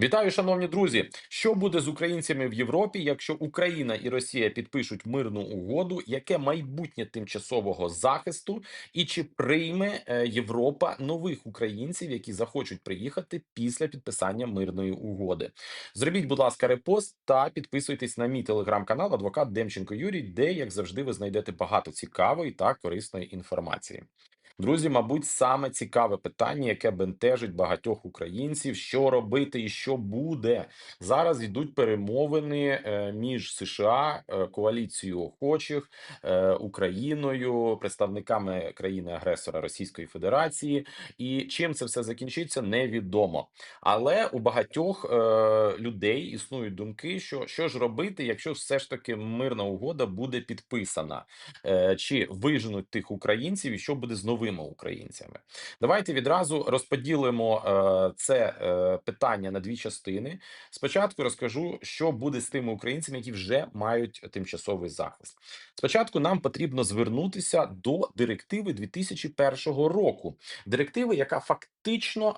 Вітаю, шановні друзі! Що буде з українцями в Європі, якщо Україна і Росія підпишуть мирну угоду? Яке майбутнє тимчасового захисту, і чи прийме е, Європа нових українців, які захочуть приїхати після підписання мирної угоди? Зробіть, будь ласка, репост та підписуйтесь на мій телеграм-канал Адвокат Демченко Юрій, де, як завжди, ви знайдете багато цікавої та корисної інформації. Друзі, мабуть, саме цікаве питання, яке бентежить багатьох українців, що робити і що буде зараз. Йдуть перемовини е, між США, е, коаліцією охочих е, Україною, представниками країни-агресора Російської Федерації, і чим це все закінчиться, невідомо. Але у багатьох людей існують думки, що що ж робити, якщо все ж таки мирна угода буде підписана, чи виженуть тих українців, і що буде з новими українцями. Давайте відразу розподілимо е, це е, питання на дві частини. Спочатку розкажу, що буде з тими українцями, які вже мають тимчасовий захист. Спочатку нам потрібно звернутися до директиви 2001 року, директиви, яка фактично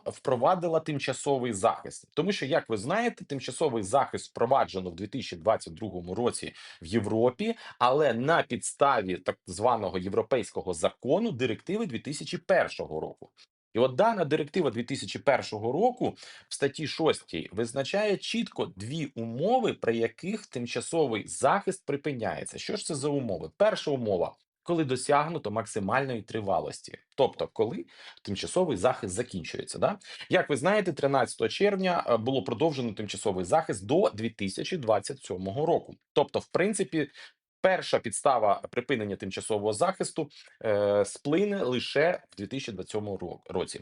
впровадила тимчасовий захист, тому що, як ви знаєте, тимчасовий захист впроваджено в 2022 році в Європі, але на підставі так званого європейського закону директиви 2001 року. І от дана директива 2001 року в статті 6 визначає чітко дві умови, при яких тимчасовий захист припиняється. Що ж це за умови? Перша умова. Коли досягнуто максимальної тривалості, тобто коли тимчасовий захист закінчується, да як ви знаєте, 13 червня е, було продовжено тимчасовий захист до 2027 року. Тобто, в принципі, перша підстава припинення тимчасового захисту е, сплине лише в 2027 ро- році.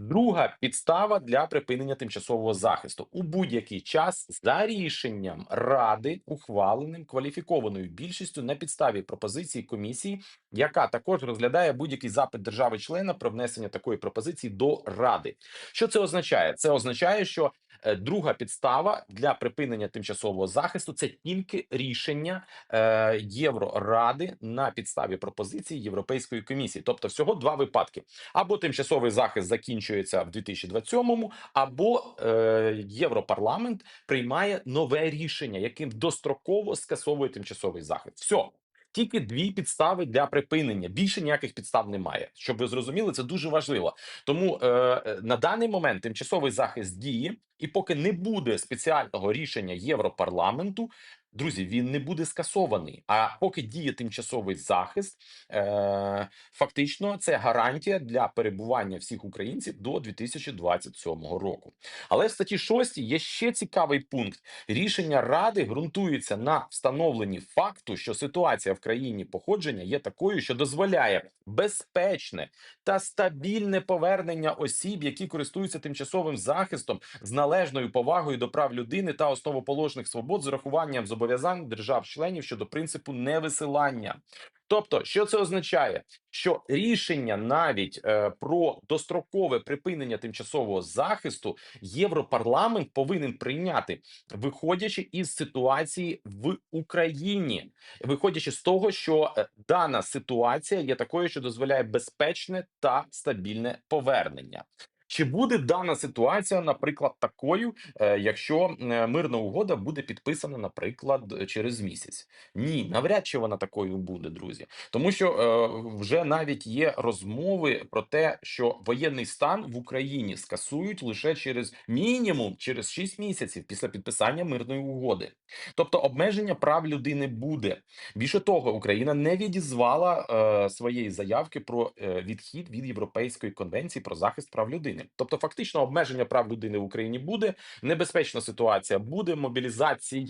Друга підстава для припинення тимчасового захисту у будь-який час за рішенням ради, ухваленим кваліфікованою більшістю на підставі пропозиції комісії, яка також розглядає будь-який запит держави-члена про внесення такої пропозиції до ради. Що це означає? Це означає, що е, друга підстава для припинення тимчасового захисту це тільки рішення е, Євроради на підставі пропозиції Європейської комісії. Тобто, всього два випадки: або тимчасовий захист закінчується в 2027-му, або е, Європарламент приймає нове рішення, яким достроково скасовує тимчасовий захист. Все. Тільки дві підстави для припинення. Більше ніяких підстав немає. Щоб ви зрозуміли, це дуже важливо. Тому е, е, на даний момент тимчасовий захист діє, і поки не буде спеціального рішення Європарламенту, друзі, він не буде скасований. А поки діє тимчасовий захист, е, фактично це гарантія для перебування всіх українців до 2027 року. Але в статті 6 є ще цікавий пункт: рішення ради ґрунтується на встановленні факту, що ситуація в країні походження є такою, що дозволяє безпечне та стабільне повернення осіб, які користуються тимчасовим захистом з належною повагою до прав людини та основоположних свобод з урахуванням зобов'язань держав-членів щодо принципу невисилання. Тобто, що це означає? Що рішення навіть е, про дострокове припинення тимчасового захисту Європарламент повинен прийняти, виходячи із ситуації в Україні, виходячи з того, що е, дана ситуація є такою, що дозволяє безпечне та стабільне повернення. Чи буде дана ситуація, наприклад, такою, е, якщо е, мирна угода буде підписана, наприклад, через місяць? Ні, навряд чи вона такою буде, друзі, тому що е, вже навіть є розмови про те, що воєнний стан в Україні скасують лише через мінімум через 6 місяців після підписання мирної угоди. Тобто обмеження прав людини буде. Більше того, Україна не відізвала е, своєї заявки про відхід від Європейської конвенції про захист прав людини. Тобто, фактично, обмеження прав людини в Україні буде, небезпечна ситуація буде, мобілізація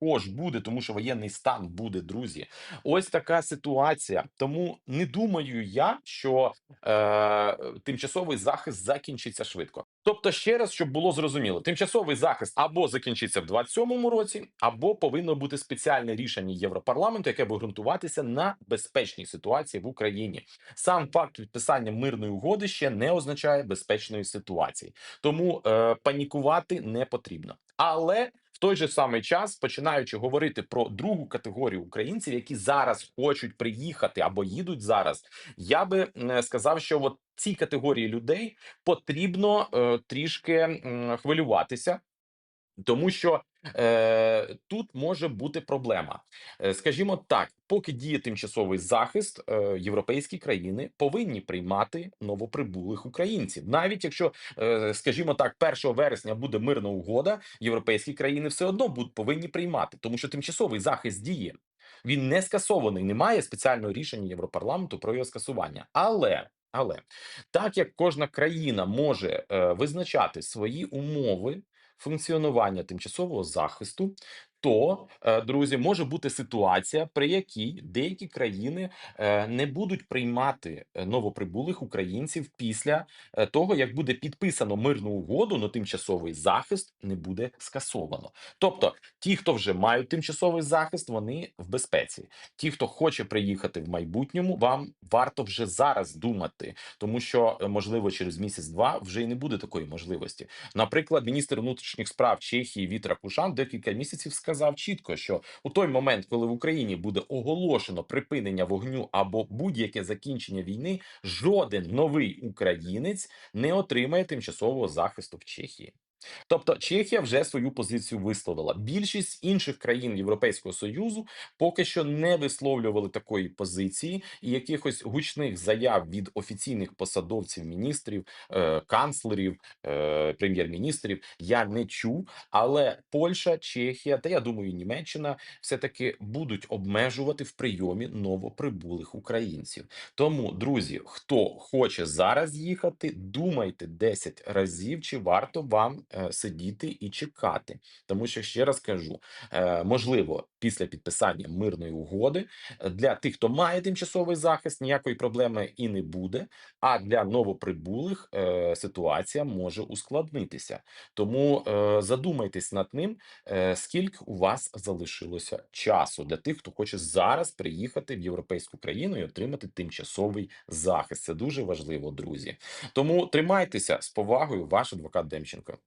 також буде, тому що воєнний стан буде, друзі. Ось така ситуація. Тому не думаю я, що е, тимчасовий захист закінчиться швидко. Тобто, ще раз, щоб було зрозуміло, тимчасовий захист або закінчиться в 27-му році, або повинно бути спеціальне рішення Європарламенту, яке буде ґрунтуватися на безпечній ситуації в Україні. Сам факт підписання мирної угоди ще не означає безпечної ситуації, тому е, панікувати не потрібно. Але В той же самий час, починаючи говорити про другу категорію українців, які зараз хочуть приїхати або їдуть зараз, я би сказав, що от цій категорії людей потрібно е, трішки е, хвилюватися. Тому що тут може бути проблема. Е, скажімо так, поки діє тимчасовий захист, е, європейські країни повинні приймати новоприбулих українців. Навіть якщо, е, скажімо так, 1 вересня буде мирна угода, європейські країни все одно будуть повинні приймати, тому що тимчасовий захист діє. Він не скасований, немає спеціального рішення Європарламенту про його скасування. Але але так як кожна країна може е, визначати свої умови функціонування тимчасового захисту, то, е, друзі, може бути ситуація, при якій деякі країни е, не будуть приймати е, новоприбулих українців після того, як буде підписано мирну угоду, но тимчасовий захист не буде скасовано. Тобто, ті, хто вже мають тимчасовий захист, вони в безпеці. Ті, хто хоче приїхати в майбутньому, вам варто вже зараз думати, тому що можливо через місяць-два вже і не буде такої можливості. Наприклад, міністр внутрішніх справ Чехії Вітра Кушан декілька місяців сказав чітко, що у той момент, коли в Україні буде оголошено припинення вогню або будь-яке закінчення війни, жоден новий українець не отримає тимчасового захисту в Чехії. Тобто Чехія вже свою позицію висловила. Більшість інших країн Європейського союзу поки що не висловлювали такої позиції, і якихось гучних заяв від офіційних посадовців, міністрів, е, канцлерів, е, прем'єр-міністрів я не чув. Але Польща, Чехія та я думаю, Німеччина все таки будуть обмежувати в прийомі новоприбулих українців. Тому, друзі, хто хоче зараз їхати, думайте 10 разів, чи варто вам сидіти і чекати. Тому що ще раз кажу: е, можливо, після підписання мирної угоди е, для тих, хто має тимчасовий захист, ніякої проблеми і не буде. А для новоприбулих е, ситуація може ускладнитися. Тому е, задумайтесь над ним, е, скільки у вас залишилося часу для тих, хто хоче зараз приїхати в європейську країну і отримати тимчасовий захист. Це дуже важливо, друзі. Тому тримайтеся з повагою, ваш адвокат Демченко.